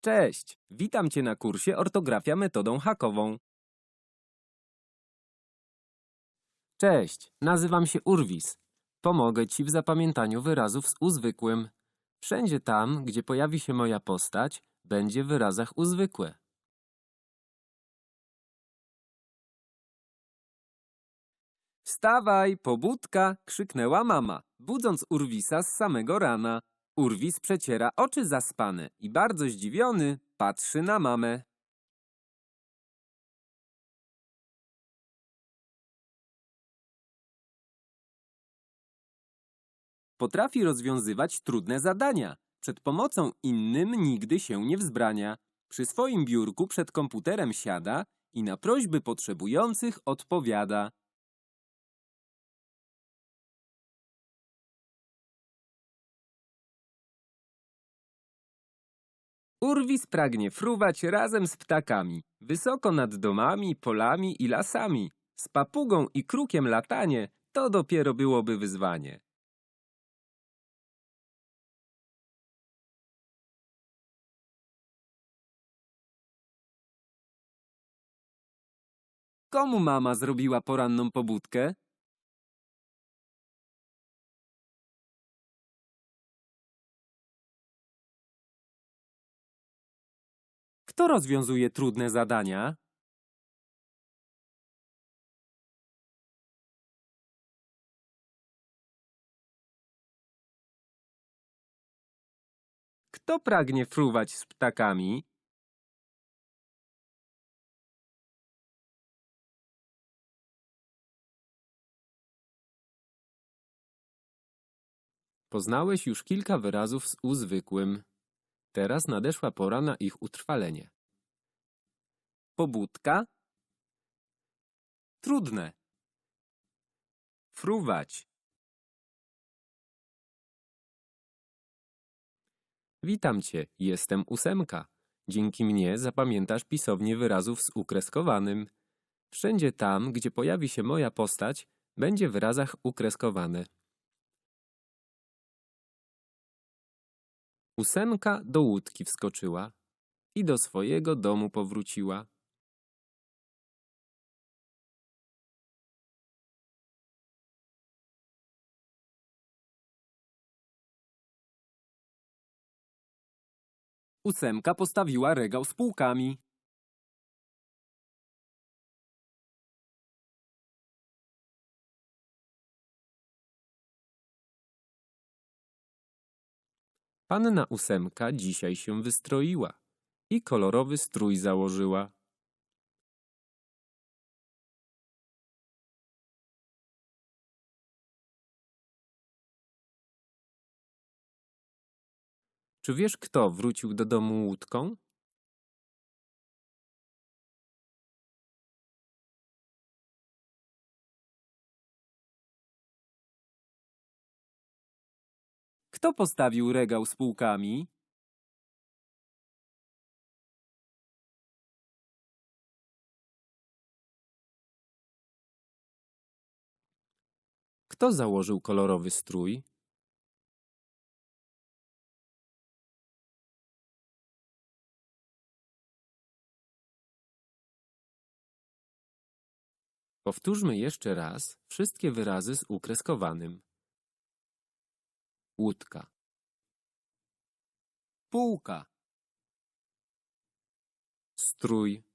Cześć, witam Cię na kursie Ortografia metodą hakową. Cześć, nazywam się Urwis. Pomogę Ci w zapamiętaniu wyrazów z uzwykłym. Wszędzie tam, gdzie pojawi się moja postać, będzie w wyrazach uzwykłe. Wstawaj, pobudka! krzyknęła mama, budząc Urwisa z samego rana. Urwis przeciera oczy zaspane i bardzo zdziwiony patrzy na mamę. Potrafi rozwiązywać trudne zadania. Przed pomocą innym nigdy się nie wzbrania. Przy swoim biurku przed komputerem siada i na prośby potrzebujących odpowiada. Urwis pragnie fruwać razem z ptakami, wysoko nad domami, polami i lasami. Z papugą i krukiem latanie to dopiero byłoby wyzwanie. Komu mama zrobiła poranną pobudkę? Kto rozwiązuje trudne zadania? Kto pragnie fruwać z ptakami? Poznałeś już kilka wyrazów z uzwykłym. Teraz nadeszła pora na ich utrwalenie. Pobudka. Trudne. Fruwać. Witam cię, jestem ósemka. Dzięki mnie zapamiętasz pisownię wyrazów z ukreskowanym. Wszędzie tam, gdzie pojawi się moja postać, będzie w wyrazach ukreskowane. Ósemka do łódki wskoczyła i do swojego domu powróciła. Ósemka postawiła regał z półkami. Panna ósemka dzisiaj się wystroiła i kolorowy strój założyła. Czy wiesz, kto wrócił do domu łódką? Kto postawił regał z półkami? Kto założył kolorowy strój? Powtórzmy jeszcze raz wszystkie wyrazy z ukreskowanym. утка. Паука. Струй.